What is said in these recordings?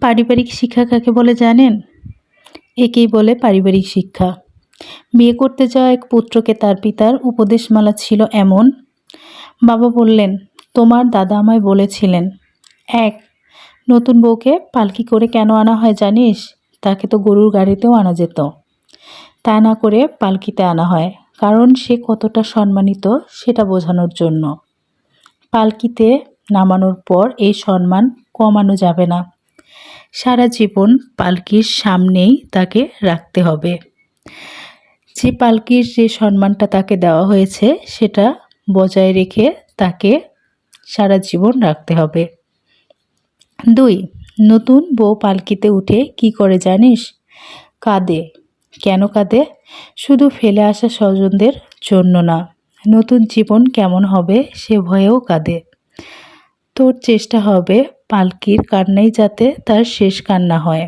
পারিবারিক শিক্ষা কাকে বলে জানেন? একেই বলে পারিবারিক শিক্ষা। বিয়ে করতে যাওয়া এক পুত্রকে তার পিতার উপদেশমালা ছিল এমন। বাবা বললেন, তোমার দাদা আমায় বলেছিলেন, এক, নতুন বউকে পালকি করে কেন আনা হয় জানিস? তাকে তো গরুর গাড়িতেও আনা যেত। তা না করে পালকিতে আনা হয়, কারণ সে কতটা সম্মানিত সেটা বোঝানোর জন্য। পালকিতে নামানোর পর এই সম্মান কমানো যাবে না। সারা জীবন পালকির সামনেই তাকে রাখতে হবে। যে পালকির যে সম্মানটা তাকে দেওয়া হয়েছে, সেটা বজায় রেখে তাকে সারা জীবন রাখতে হবে। দুই, নতুন বউ পালকিতে উঠে কি করে জানিস? কাঁদে। কেন কাঁদে? শুধু ফেলে আসা স্বজনদের জন্য না। নতুন জীবন কেমন হবে সে ভয়েও কাঁদে। তোর চেষ্টা হবে পালকির কান্নাই যাতে তার শেষ কান্না হয়।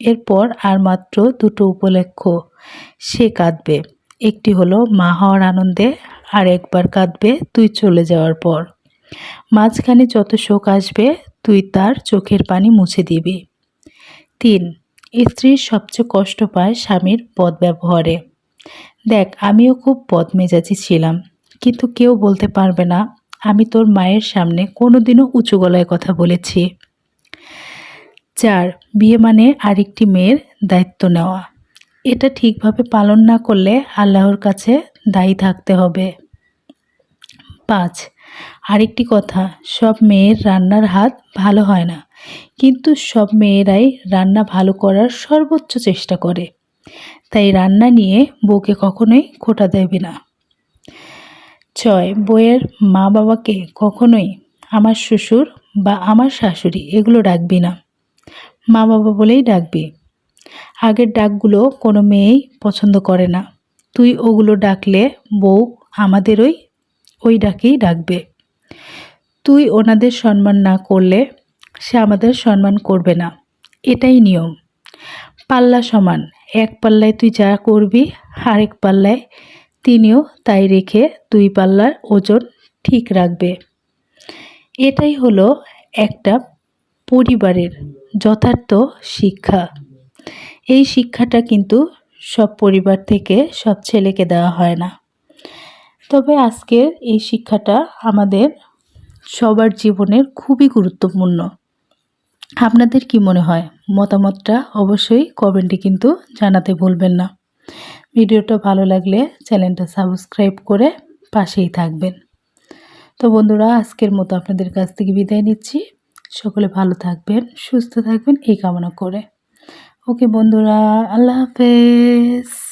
এরপর আর মাত্র দুটো উপলক্ষ সে কাঁদবে। একটি হলো মা হওয়ার আনন্দে, আর একবার কাঁদবে তুই চলে যাওয়ার পর। মাঝখানে যত শোক আসবে, তুই তার চোখের পানি মুছে দিবি। তিন স্ত্রীর সবচেয়ে কষ্ট পায় স্বামীর পদ ব্যবহারে দেখ, আমিও খুব পদ মেজাজি ছিলাম, কিন্তু কেউ বলতে পারবে না আমি তোর মায়ের সামনে কোনোদিনও উঁচু গলায় কথা বলেছি। চার, বিয়ে মানে আরেকটি মেয়ের দায়িত্ব নেওয়া। এটা ঠিকভাবে পালন না করলে আল্লাহর কাছে দায়ী থাকতে হবে। পাঁচ, আরেকটি কথা, সব মেয়ের রান্নার হাত ভালো হয় না, কিন্তু সব মেয়েরাই রান্না ভালো করার সর্বোচ্চ চেষ্টা করে। তাই রান্না নিয়ে বউকে কখনোই খোটা দেবে না। ছয় বইয়ের মা বাবাকে কখনোই আমার শ্বশুর বা আমার শাশুড়ি এগুলো ডাকবি না। মা বাবা বলেই ডাকবি। আগের ডাকগুলো কোনো মেয়েই পছন্দ করে না। তুই ওগুলো ডাকলে বউ আমাদেরই ওই ডাকেই ডাকবে। তুই ওনাদের সম্মান না করলে সে আমাদের সম্মান করবে না। এটাই নিয়ম। পাল্লা সমান। এক পাল্লায় তুই যা করবি, আরেক পাল্লায় তিনিও তাই রেখে দুই পাল্লার ওজন ঠিক রাখবে। এটাই হলো একটা পরিবারের যথার্থ শিক্ষা। এই শিক্ষাটা কিন্তু সব পরিবার থেকে সব ছেলেকে দেওয়া হয় না। তবে আজকের এই শিক্ষাটা আমাদের সবার জীবনের খুবই গুরুত্বপূর্ণ। আপনাদের কি মনে হয়? মতামতটা অবশ্যই কমেন্টে কিন্তু জানাতে ভুলবেন না। ভিডিওটা ভালো লাগলে চ্যানেলটা সাবস্ক্রাইব করে পাশেই থাকবেন। তো বন্ধুরা, আজকের মতো আপনাদের কাছ থেকে বিদায় নিচ্ছি। সকলে ভালো থাকবেন, সুস্থ থাকবেন, এই কামনা করে। ওকে বন্ধুরা, আল্লাহ হাফেজ।